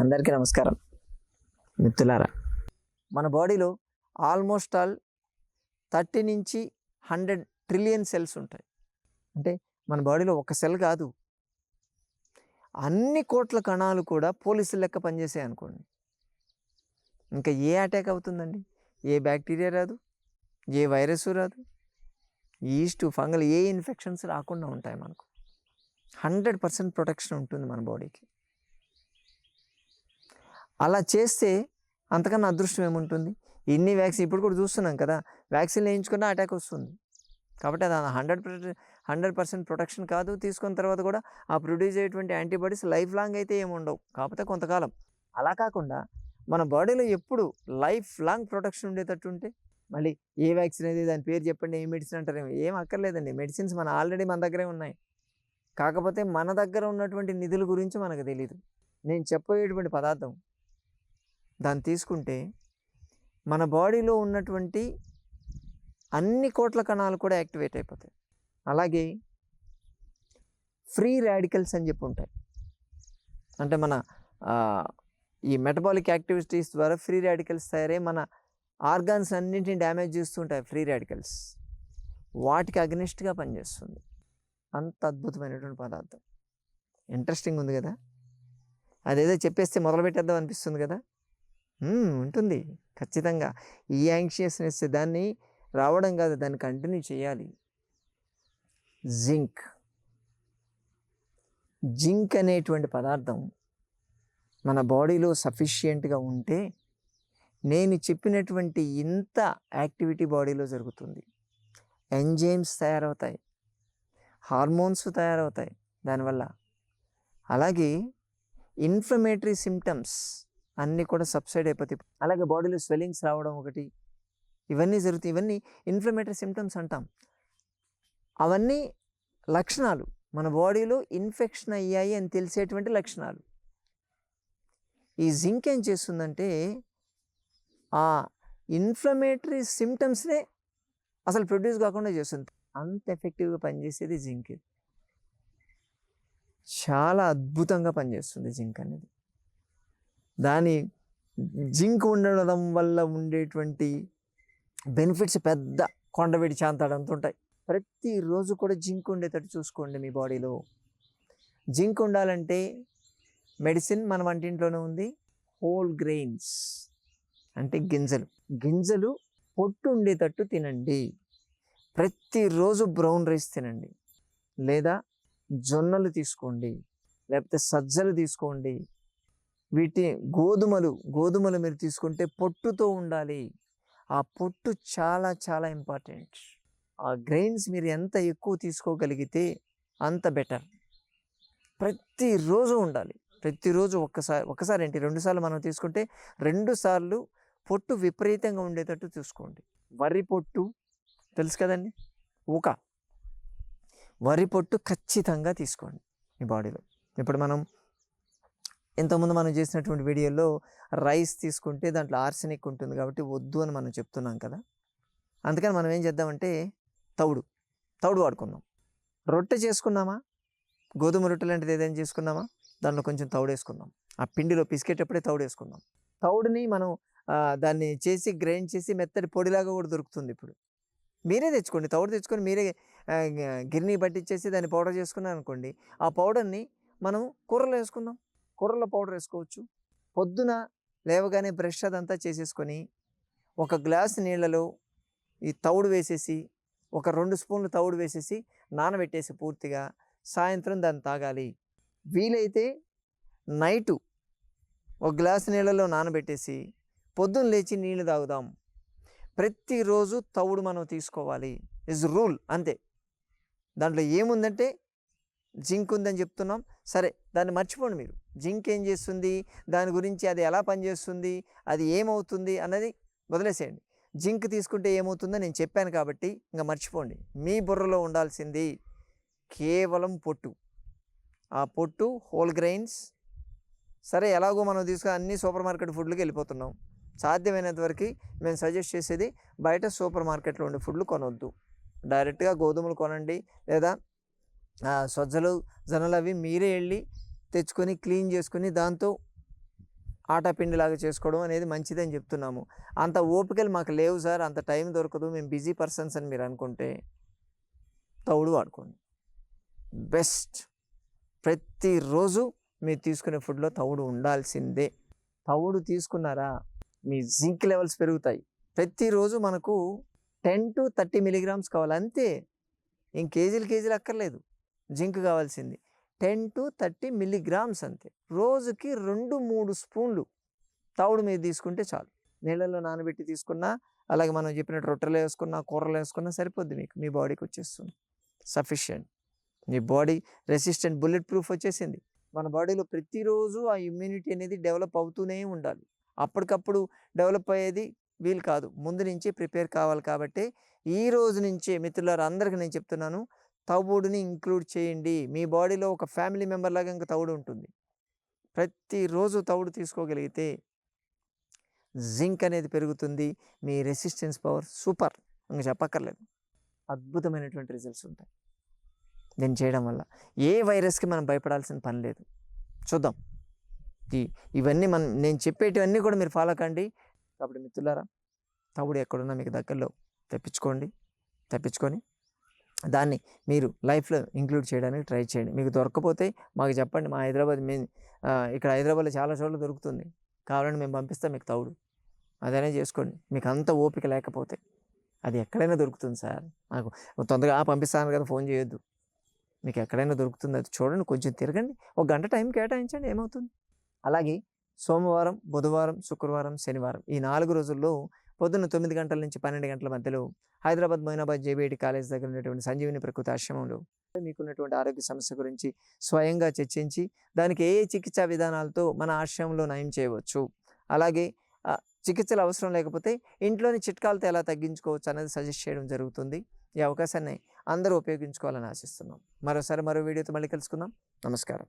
అందరికీ నమస్కారం. మిత్రులారా మన బాడీలో ఆల్మోస్ట్ ఆల్ థర్టీ నుంచి హండ్రెడ్ ట్రిలియన్ సెల్స్ ఉంటాయి. అంటే మన బాడీలో ఒక సెల్ కాదు. అన్ని కోట్ల కణాలు కూడా పోలీసులు లెక్క పనిచేసాయి అనుకోండి. ఇంకా ఏ అటాక్ అవుతుందండి? ఏ బ్యాక్టీరియా రాదు? ఏ వైరస్ రాదు? ఈస్ట్ ఫంగల్ ఏ ఇన్ఫెక్షన్స్ రాకుండా ఉంటాయి మనకు. హండ్రెడ్ పర్సెంట్ ప్రొటెక్షన్ ఉంటుంది మన బాడీకి. అలా చేస్తే అంతకన్నా అదృష్టం ఏముంటుంది? ఇన్ని వ్యాక్సిన్ ఇప్పుడు కూడా చూస్తున్నాం కదా వ్యాక్సిన్ వేయించుకున్నా అటాక్ వస్తుంది. కాబట్టి అది హండ్రెడ్ హండ్రెడ్ పర్సెంట్ ప్రొటెక్షన్ కాదు. తీసుకున్న తర్వాత కూడా ఆ ప్రొడ్యూస్ అయ్యేటువంటి యాంటీబాడీస్ లైఫ్ లాంగ్ అయితే ఏమి ఉండవు. కాకపోతే కొంతకాలం. అలా కాకుండా మన బాడీలో ఎప్పుడు లైఫ్ లాంగ్ ప్రొటెక్షన్ ఉండేటట్టు ఉంటే మళ్ళీ ఏ వ్యాక్సిన్ అయితే దాని పేరు చెప్పండి ఏ మెడిసిన్ అంటారేమో ఏం అక్కర్లేదండి. మెడిసిన్స్ మన ఆల్రెడీ మన దగ్గరే ఉన్నాయి. కాకపోతే మన దగ్గర ఉన్నటువంటి నిధుల గురించి మనకు తెలియదు నేను చెప్పేటువంటి పదార్థం దాన్ని తీసుకుంటే మన బాడీలో ఉన్నటువంటి అన్ని కోట్ల కణాలు కూడా యాక్టివేట్ అయిపోతాయి. అలాగే ఫ్రీ రాడికల్స్ అని చెప్పి ఉంటాయి. అంటే మన ఈ మెటబాలిక్ యాక్టివిటీస్ ద్వారా ఫ్రీ రాడికల్స్ తయారై మన ఆర్గాన్స్ అన్నింటిని డ్యామేజ్ చేస్తుంటాయి ఫ్రీ రాడికల్స్. వాటికి అగ్నిస్ట్గా పనిచేస్తుంది. అంత అద్భుతమైనటువంటి పదార్థం. ఇంట్రెస్టింగ్ ఉంది కదా? అదేదో చెప్పేస్తే మొదలు పెట్టేద్దాం అనిపిస్తుంది కదా? ఉంటుంది. ఖచ్చితంగా. ఈ యాంగ్షియస్నెస్ దాన్ని రావడం కాదు దాన్ని కంటిన్యూ చేయాలి. జింక్. జింక్ అనేటువంటి పదార్థం మన బాడీలో సఫిషియెంట్గా ఉంటే నేను చెప్పినటువంటి ఇంత యాక్టివిటీ బాడీలో జరుగుతుంది. ఎంజైమ్స్ తయారవుతాయి. హార్మోన్స్ తయారవుతాయి దానివల్ల. అలాగే ఇన్ఫ్లమేటరీ సిమ్టమ్స్ అన్నీ కూడా సబ్సైడ్ అయిపోతాయి. అలాగే బాడీలో స్వెల్లింగ్స్ రావడం ఒకటి ఇవన్నీ జరుగుతాయి. ఇవన్నీ ఇన్ఫ్లమేటరీ సిమ్టమ్స్ అంటాం. అవన్నీ లక్షణాలు. మన బాడీలో ఇన్ఫెక్షన్ అయ్యాయి అని తెలిసేటువంటి లక్షణాలు. ఈ జింక్ ఏం చేస్తుందంటే ఆ ఇన్ఫ్లమేటరీ సిమ్టమ్స్నే అసలు ప్రొడ్యూస్ కాకుండా చేస్తుంది. అంత ఎఫెక్టివ్గా పనిచేసేది జింక్. చాలా అద్భుతంగా పనిచేస్తుంది జింక్ అనేది. దాని జింక్ ఉండడం వల్ల ఉండేటువంటి బెనిఫిట్స్ పెద్ద కొండవేడి అంత ఉంటాయి. ప్రతిరోజు కూడా జింక్ ఉండేటట్టు చూసుకోండి మీ బాడీలో. జింక్ ఉండాలంటే మెడిసిన్ మన వంటింట్లోనే ఉంది. హోల్ గ్రెయిన్స్ అంటే గింజలు. గింజలు పొట్టు ఉండేటట్టు తినండి. ప్రతిరోజు బ్రౌన్ రైస్ తినండి. లేదా జొన్నలు తీసుకోండి. లేకపోతే సజ్జలు తీసుకోండి. వీటి గోధుమలు గోధుమలు మీరు తీసుకుంటే పొట్టుతో ఉండాలి. ఆ పొట్టు చాలా చాలా ఇంపార్టెంట్. ఆ గ్రెయిన్స్ మీరు ఎంత ఎక్కువ తీసుకోగలిగితే అంత బెటర్. ప్రతిరోజు ఉండాలి. ప్రతిరోజు ఒక్కసారి ఒకసారి ఏంటి రెండుసార్లు మనం తీసుకుంటే రెండుసార్లు పొట్టు విపరీతంగా ఉండేటట్టు చూసుకోండి. వరి పొట్టు తెలుసు కదండి? ఊక. వరి పొట్టు ఖచ్చితంగా తీసుకోండి మీ బాడీలో. ఇప్పుడు మనం ఇంతకుముందు మనం చేసినటువంటి వీడియోలో రైస్ తీసుకుంటే దాంట్లో ఆర్సెనిక్ ఉంటుంది కాబట్టి వద్దు అని మనం చెప్తున్నాం కదా! అందుకని మనం ఏం చేద్దామంటే తౌడు తౌడు వాడుకుందాం. రొట్టె చేసుకున్నామా గోధుమ రొట్టె లాంటిది ఏదైనా చేసుకున్నామా దాంట్లో కొంచెం తౌడు వేసుకుందాం. ఆ పిండిలో పిసికేటప్పుడే తౌడు వేసుకుందాం. తౌడుని మనం దాన్ని చేసి గ్రైండ్ చేసి మెత్తటి పొడిలాగా కూడా దొరుకుతుంది ఇప్పుడు. మీరే తెచ్చుకోండి. తౌడు తెచ్చుకొని మీరే గిర్నీ పట్టించేసి దాన్ని పౌడర్ చేసుకున్నాను అనుకోండి ఆ పౌడర్ని మనం కూరలో వేసుకుందాం. కూరల్లో పౌడర్ వేసుకోవచ్చు. పొద్దున లేవగానే బ్రష్ అదంతా చేసేసుకొని ఒక గ్లాస్ నీళ్ళలో ఈ తౌడు వేసేసి ఒక రెండు స్పూన్లు తౌడు వేసేసి నానబెట్టేసి పూర్తిగా సాయంత్రం దాన్ని తాగాలి. వీలైతే నైటు ఒక గ్లాస్ నీళ్ళలో నానబెట్టేసి పొద్దున్న లేచి నీళ్ళు తాగుదాం. ప్రతిరోజు తౌడు మనం తీసుకోవాలి. ఇస్ రూల్ అంతే. దాంట్లో ఏముందంటే జింక్ ఉందని చెప్తున్నాం. సరే దాన్ని మర్చిపోండి మీరు. జింక్ ఏం చేస్తుంది? దాని గురించి అది ఎలా పనిచేస్తుంది? అది ఏమవుతుంది? అన్నది వదిలేసేయండి. జింక్ తీసుకుంటే ఏమవుతుందో నేను చెప్పాను కాబట్టి ఇంకా మర్చిపోండి. మీ బుర్రలో ఉండాల్సింది కేవలం పొట్టు. ఆ పొట్టు హోల్ గ్రెయిన్స్ సరే ఎలాగో మనం తీసుకుని అన్ని సూపర్ మార్కెట్ ఫుడ్లకి వెళ్ళిపోతున్నాం. సాధ్యమైనంత వరకు మేము సజెస్ట్ చేసేది బయట సూపర్ మార్కెట్లో ఉండే ఫుడ్లు కొనవద్దు డైరెక్ట్గా గోధుమలు కొనండి. లేదా సజ్జలు జనలు అవి మీరే వెళ్ళి తెచ్చుకొని క్లీన్ చేసుకుని దాంతో ఆటాపిండిలాగా చేసుకోవడం అనేది మంచిదని చెప్తున్నాము. అంత ఓపికలు మాకు లేవు సార్. అంత టైం దొరకదు. మేము బిజీ పర్సన్స్ అని మీరు అనుకుంటే తౌడు వాడుకోండి. బెస్ట్. ప్రతిరోజు మీరు తీసుకునే ఫుడ్లో తవుడు ఉండాల్సిందే. తవుడు తీసుకున్నారా? మీ జింక్ లెవెల్స్ పెరుగుతాయి. ప్రతిరోజు మనకు టెన్ టు థర్టీ మిలీగ్రామ్స్ కావాలి. అంతే. ఇంకేజీలు కేజీలు అక్కర్లేదు. జింక్ కావాల్సింది. టెన్ టు థర్టీ మిల్లీగ్రామ్స్ అంతే. రోజుకి రెండు మూడు స్పూన్లు తవుడు మీద తీసుకుంటే చాలు. నీళ్ళల్లో నానబెట్టి తీసుకున్నా అలాగే మనం చెప్పినట్టు రొట్టెలు వేసుకున్నా కూరలు వేసుకున్నా సరిపోద్ది మీకు. మీ బాడీకి వచ్చేస్తుంది. సఫిషియంట్. మీ బాడీ రెసిస్టెంట్ బుల్లెట్ ప్రూఫ్ వచ్చేసింది. మన బాడీలో ప్రతిరోజు ఆ ఇమ్యూనిటీ అనేది డెవలప్ అవుతూనే ఉండాలి. అప్పటికప్పుడు డెవలప్ అయ్యేది వీలు కాదు. ముందు నుంచి ప్రిపేర్ కావాలి కాబట్టి ఈ రోజు నుంచే మిత్రులందరికీ అందరికీ నేను చెప్తున్నాను తవుడుని ఇంక్లూడ్ చేయండి. మీ బాడీలో ఒక ఫ్యామిలీ మెంబర్ లాగా ఇంకా తవుడు ఉంటుంది. ప్రతిరోజు తవుడు తీసుకోగలిగితే జింక్ అనేది పెరుగుతుంది. మీ రెసిస్టెన్స్ పవర్ సూపర్. ఇంకా చెప్పక్కర్లేదు. అద్భుతమైనటువంటి రిజల్ట్స్ ఉంటాయి. దీన్ని చేయడం వల్ల ఏ వైరస్కి మనం భయపడాల్సిన పని లేదు. చూద్దాం. ఇవన్నీ మనం నేను చెప్పేటివన్నీ కూడా మీరు ఫాలో కండి. కాబట్టి మిత్రులారా తవుడు ఎక్కడున్నా మీకు దగ్గరలో తెప్పించుకోండి. తెప్పించుకొని దాన్ని మీరు లైఫ్లో ఇంక్లూడ్ చేయడానికి ట్రై చేయండి. మీకు దొరకకపోతే మాకు చెప్పండి మా హైదరాబాద్ మీ ఇక్కడ హైదరాబాద్లో చాలా చోట్ల దొరుకుతుంది. కావాలని మేము పంపిస్తాం మీకు తౌడు. అదనే చేసుకోండి. మీకు అంత ఓపిక లేకపోతే అది ఎక్కడైనా దొరుకుతుంది సార్. నాకు తొందరగా "ఆ, పంపిస్తాను కదా ఫోన్ చేయొద్దు. మీకు ఎక్కడైనా దొరుకుతుంది అది చూడండి కొంచెం తిరగండి. ఒక గంట టైం కేటాయించండి ఏమవుతుంది? అలాగే సోమవారం బుధవారం శుక్రవారం శనివారం ఈ నాలుగు రోజుల్లో పొద్దున్న తొమ్మిది గంటల నుంచి పన్నెండు గంటల మధ్యలో హైదరాబాద్ మొయినాబాద్ జేబీఐటి కాలేజ్ దగ్గర ఉన్నటువంటి సంజీవిని ప్రకృతి ఆశ్రమంలో మీకున్నటువంటి ఆరోగ్య సమస్య గురించి స్వయంగా చర్చించి దానికి ఏ చికిత్సా విధానాలతో మన ఆశ్రమంలో నయం చేయవచ్చు. అలాగే చికిత్సలు అవసరం లేకపోతే ఇంట్లోని చిట్కాలతో ఎలా తగ్గించుకోవచ్చు అనేది సజెస్ట్ చేయడం జరుగుతుంది. ఈ అవకాశాన్ని అందరూ ఉపయోగించుకోవాలని ఆశిస్తున్నాం. మరోసారి మరో వీడియోతో మళ్ళీ కలుసుకుందాం. నమస్కారం.